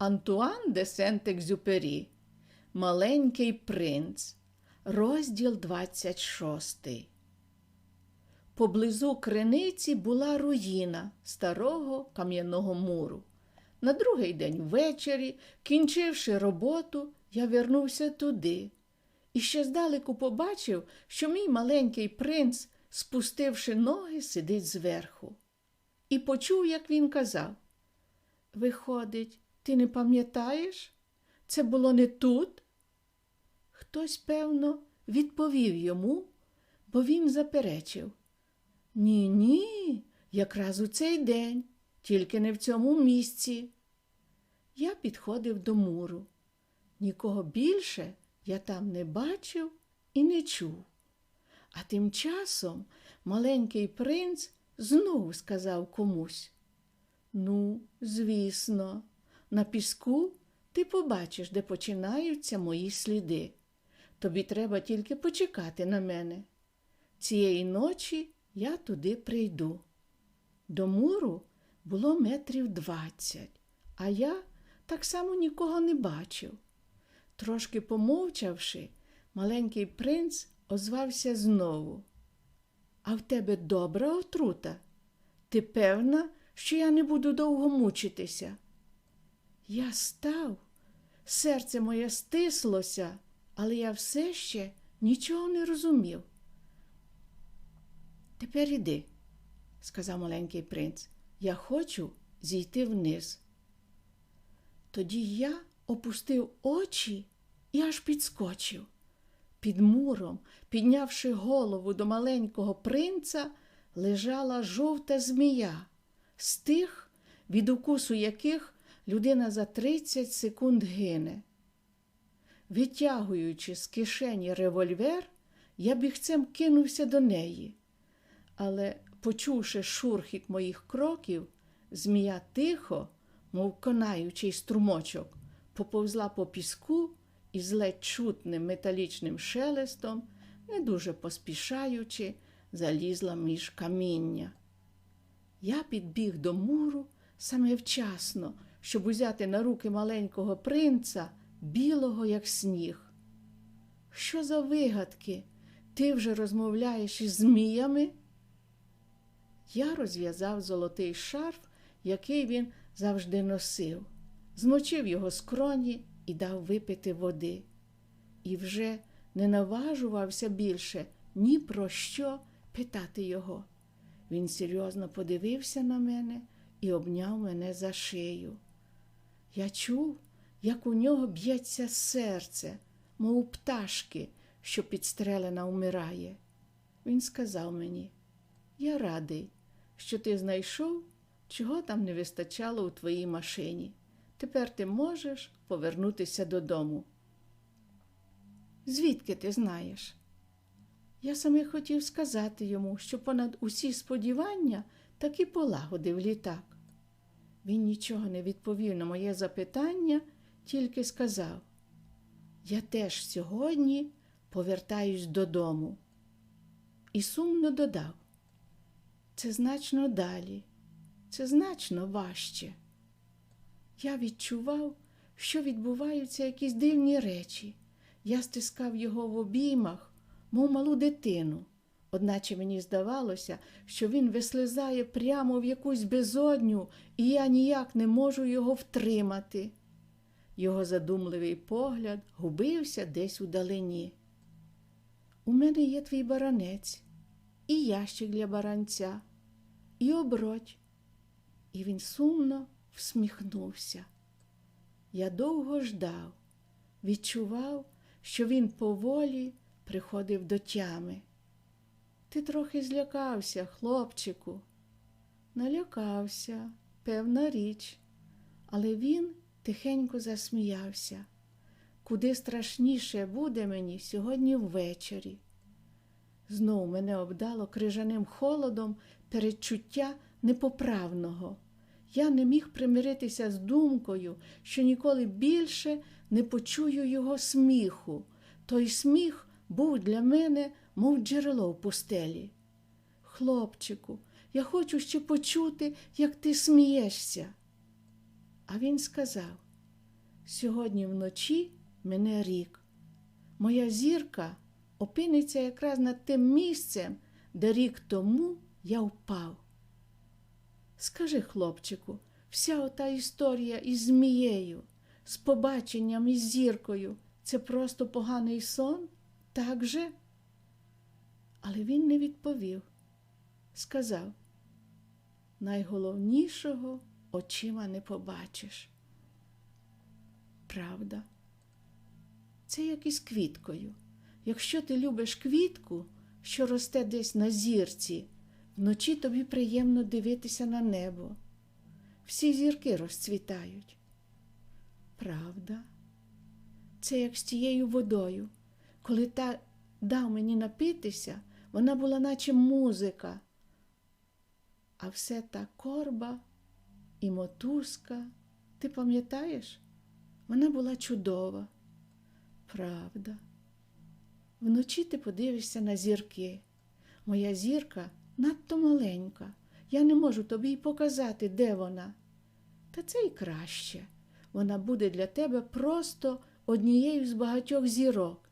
Антуан де Сент-Екзюпері Маленький принц, розділ 26. Поблизу криниці була руїна старого кам'яного муру. На другий день ввечері, кінчивши роботу, я вернувся туди і ще здалеку побачив, що мій маленький принц, спустивши ноги, сидить зверху. І почув, як він казав: Виходить, ти не пам'ятаєш? Це було не тут? Хтось, певно, відповів йому, бо він заперечив. Ні, ні, якраз у цей день, тільки не в цьому місці. Я підходив до муру. Нікого більше я там не бачив і не чув. А тим часом маленький принц знову сказав комусь. Ну, звісно, на піску ти побачиш, де починаються мої сліди. Тобі треба тільки почекати на мене. Цієї ночі я туди прийду. До муру було метрів двадцять, а я так само нікого не бачив. Трошки помовчавши, маленький принц озвався знову. А в тебе добра отрута? Ти певна, що я не буду довго мучитися? Я став, серце моє стислося, але я все ще нічого не розумів. Тепер іди, сказав маленький принц, я хочу зійти вниз. Тоді я опустив очі і аж підскочив. Під муром, піднявши голову до маленького принца, лежала жовта змія, з тих, від укусу яких людина за 30 секунд гине. Витягуючи з кишені револьвер, я бігцем кинувся до неї. Але, почувши шурхіт моїх кроків, змія тихо, мов конаючий струмочок, поповзла по піску і з ледь чутним металічним шелестом, не дуже поспішаючи, залізла між каміння. Я підбіг до муру саме вчасно, щоб узяти на руки маленького принца, білого, як сніг. Що за вигадки? Ти вже розмовляєш із зміями? Я розв'язав золотий шарф, який він завжди носив, змочив його скроні і дав випити води. І вже не наважувався більше ні про що питати його. Він серйозно подивився на мене і обняв мене за шию. Я чув, як у нього б'ється серце, мов пташки, що підстрелена вмирає. Він сказав мені, я радий, що ти знайшов, чого там не вистачало у твоїй машині. Тепер ти можеш повернутися додому. Звідки ти знаєш? Я саме хотів сказати йому, що понад усі сподівання таки полагодив літак. Він нічого не відповів на моє запитання, тільки сказав: Я теж сьогодні повертаюсь додому. І сумно додав: Це значно далі, це значно важче. Я відчував, що відбуваються якісь дивні речі. Я стискав його в обіймах, мов малу дитину, одначе мені здавалося, що він вислизає прямо в якусь безодню, і я ніяк не можу його втримати. Його задумливий погляд губився десь у далині. У мене є твій баранець, і ящик для баранця, і оброть. І він сумно всміхнувся. Я довго ждав, відчував, що він поволі приходив до тями. Ти трохи злякався, хлопчику. Налякався, певна річ, але він тихенько засміявся. Куди страшніше буде мені сьогодні ввечері. Знов мене обдало крижаним холодом передчуття непоправного. Я не міг примиритися з думкою, що ніколи більше не почую його сміху. Той сміх був для мене, мов джерело в пустелі. Хлопчику, я хочу ще почути, як ти смієшся. А він сказав: Сьогодні вночі мене рік. Моя зірка опиниться якраз над тим місцем, де рік тому я впав. Скажи, хлопчику, вся ота історія із змією, з побаченням із зіркою це просто поганий сон? Так же? Але він не відповів. Сказав, найголовнішого очима не побачиш. Правда, це як із квіткою. Якщо ти любиш квітку, що росте десь на зірці, вночі тобі приємно дивитися на небо. Всі зірки розцвітають. Правда, це як з тією водою. Коли та дав мені напитися, вона була наче музика, а все та корба і мотузка. Ти пам'ятаєш? Вона була чудова. Правда. Вночі ти подивишся на зірки. Моя зірка надто маленька. Я не можу тобі й показати, де вона. Та це й краще. Вона буде для тебе просто однією з багатьох зірок.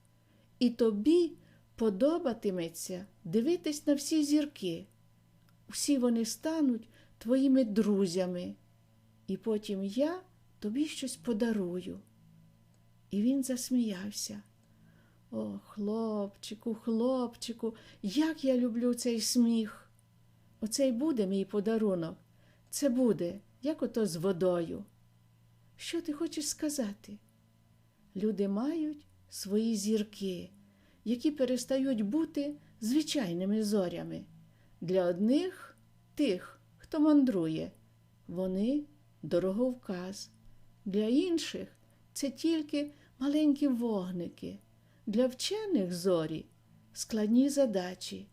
І тобі подобатиметься дивитись на всі зірки. Всі вони стануть твоїми друзями. І потім я тобі щось подарую. І він засміявся. О, хлопчику, хлопчику, як я люблю цей сміх. Оце й буде мій подарунок. Це буде, як ото з водою. Що ти хочеш сказати? Люди мають свої зірки, які перестають бути звичайними зорями. Для одних тих, хто мандрує, вони дороговказ. Для інших це тільки маленькі вогники, для вчених зорі складні задачі.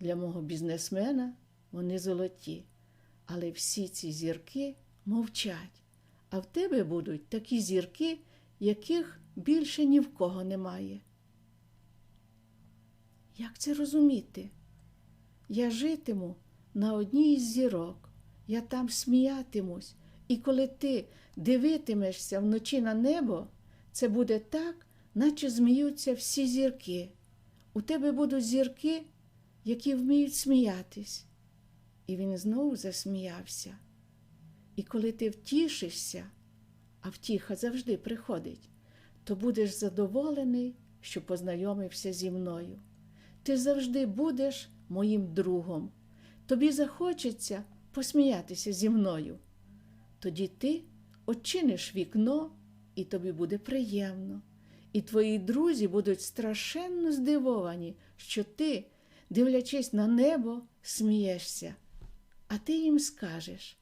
Для мого бізнесмена вони золоті, але всі ці зірки мовчать, а в тебе будуть такі зірки, яких більше ні в кого немає. Як це розуміти? Я житиму на одній із зірок, я там сміятимусь, і коли ти дивитимешся вночі на небо, це буде так, наче зміються всі зірки. У тебе будуть зірки, які вміють сміятись. І він знову засміявся. І коли ти втішишся, а втіха завжди приходить, то будеш задоволений, що познайомився зі мною. Ти завжди будеш моїм другом. Тобі захочеться посміятися зі мною. Тоді ти очиниш вікно, і тобі буде приємно. І твої друзі будуть страшенно здивовані, що ти, дивлячись на небо, смієшся. А ти їм скажеш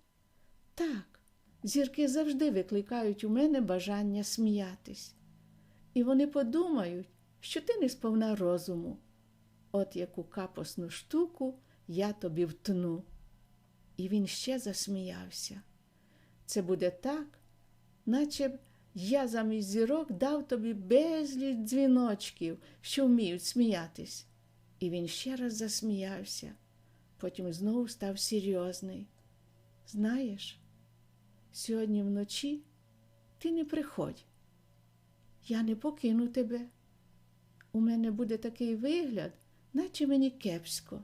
так, зірки завжди викликають у мене бажання сміятись. І вони подумають, що ти не сповна розуму. От яку капосну штуку я тобі втну. І він ще засміявся. Це буде так, наче б я замість зірок дав тобі безліч дзвіночків, що вміють сміятись. І він ще раз засміявся, потім знову став серйозний. Знаєш, сьогодні вночі ти не приходь. Я не покину тебе. У мене буде такий вигляд, наче мені кепсько,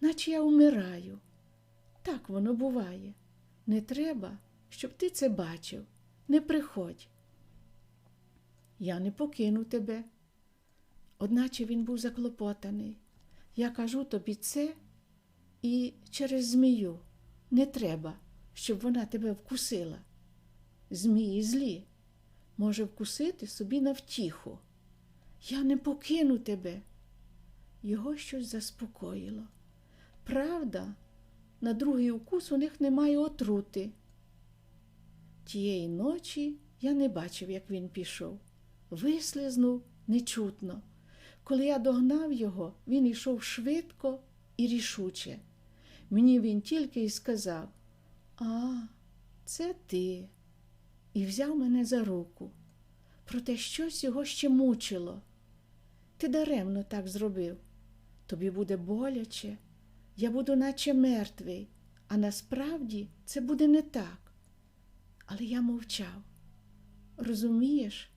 наче я умираю. Так воно буває. Не треба, щоб ти це бачив. Не приходь. Я не покину тебе. Одначе він був заклопотаний. Я кажу тобі це і через змію не треба, щоб вона тебе вкусила. Змії злі, може вкусити собі на втіху. Я не покину тебе. Його щось заспокоїло. Правда, на другий укус у них немає отрути. Тієї ночі я не бачив, як він пішов. Вислизнув нечутно. Коли я догнав його, він йшов швидко і рішуче. Мені він тільки й сказав А, це ти. І взяв мене за руку. Проте щось його ще мучило. Ти даремно так зробив. Тобі буде боляче, я буду наче мертвий, а насправді це буде не так. Але я мовчав. Розумієш,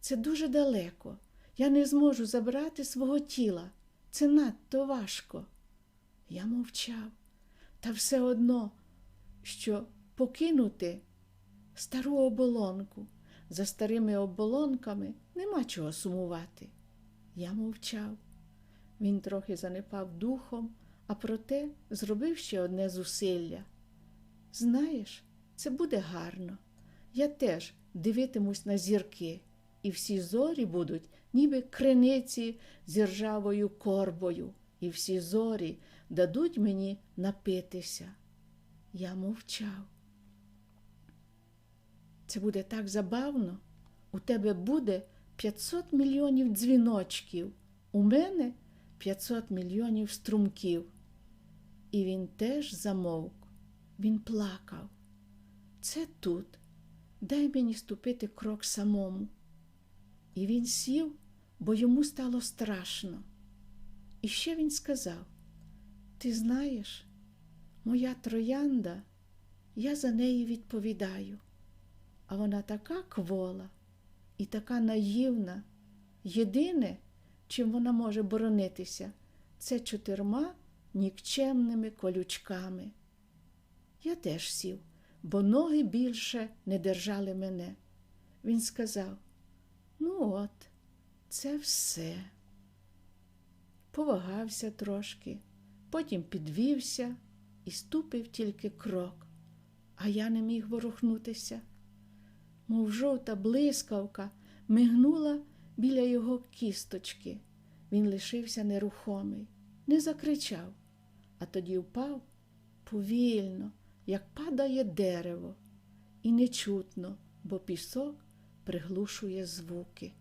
це дуже далеко. Я не зможу забрати свого тіла. Це надто важко. Я мовчав, та все одно, що покинути стару оболонку. За старими оболонками нема чого сумувати. Я мовчав. Він трохи занепав духом, а проте зробив ще одне зусилля. Знаєш, це буде гарно. Я теж дивитимусь на зірки, і всі зорі будуть, ніби криниці з ржавою корбою, і всі зорі дадуть мені напитися. Я мовчав. Це буде так забавно. У тебе буде 500 мільйонів дзвіночків, у мене 500 мільйонів струмків. І він теж замовк, він плакав. Це тут. Дай мені ступити крок самому. І він сів, бо йому стало страшно. І ще він сказав: Ти знаєш, моя троянда, я за неї відповідаю. А вона така квола і така наївна. Єдине, чим вона може боронитися, це чотирма нікчемними колючками. Я теж сів, бо ноги більше не держали мене. Він сказав: Ну, от, це все. Повагався трошки, потім підвівся і ступив тільки крок, а я не міг ворухнутися. Мов жовта блискавка мигнула біля його кісточки. Він лишився нерухомий, не закричав, а тоді впав повільно, як падає дерево, і нечутно, бо пісок приглушує звуки.